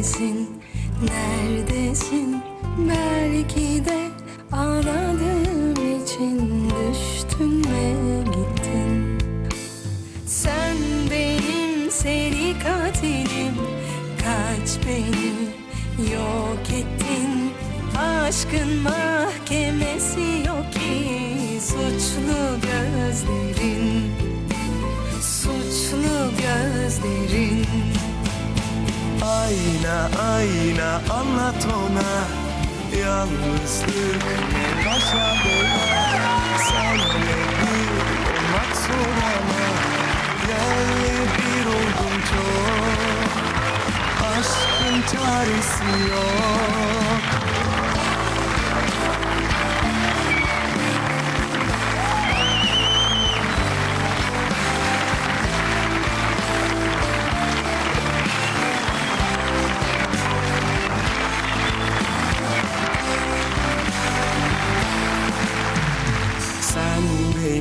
Neredesin? Neredesin? Belki de aradığım için düştün ve gittin. Sen benim seri katilim Kaç beni yok ettin Aşkın mahkemesi yok ki Suçlu gözlerin Suçlu gözlerin Ayna ayna anlat ona. Yalnızlık başa bela Senle bir olmak zor ama Yerle bir oldum çok. Aşkın çaresi yok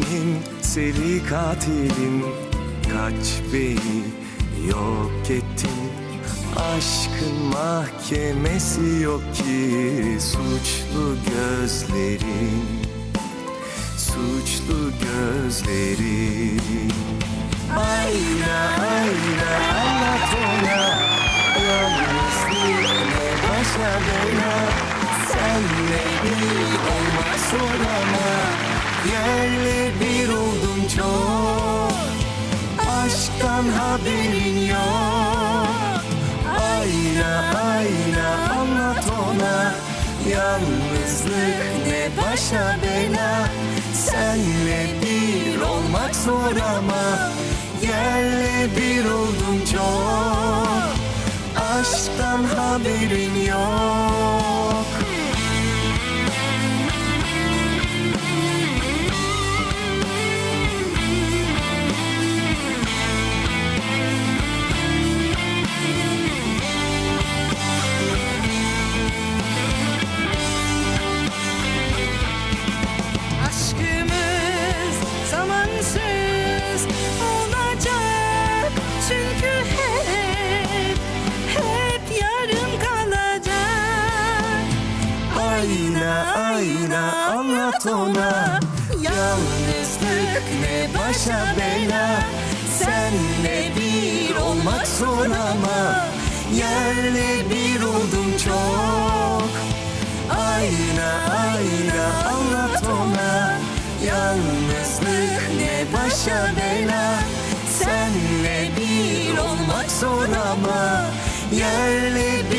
benim seri katilim Kaç beni yok ettin. Aşkın mahkemesi yok ki. Suçlu gözlerin Suçlu gözlerin. Ayna ayna anlat ona. Yalnızlık ne başa bela Senle bir olmak zor ama Yerle bir oldum çok. Aşktan haberin yok. Ayna ayna anlat ona. Yalnızlık ne başa bela. Senle bir olmak zor ama. Yerle bir oldum çok. Aşktan haberin yok Ayna ayna anlat ona. Yalnızlık ne başa bela. Senle bir olmak zor ama Yerle bir oldum çok. Ayna ayna anlat ona. Yalnızlık ne başa bela. Senle bir olmak zor ama Yerle bir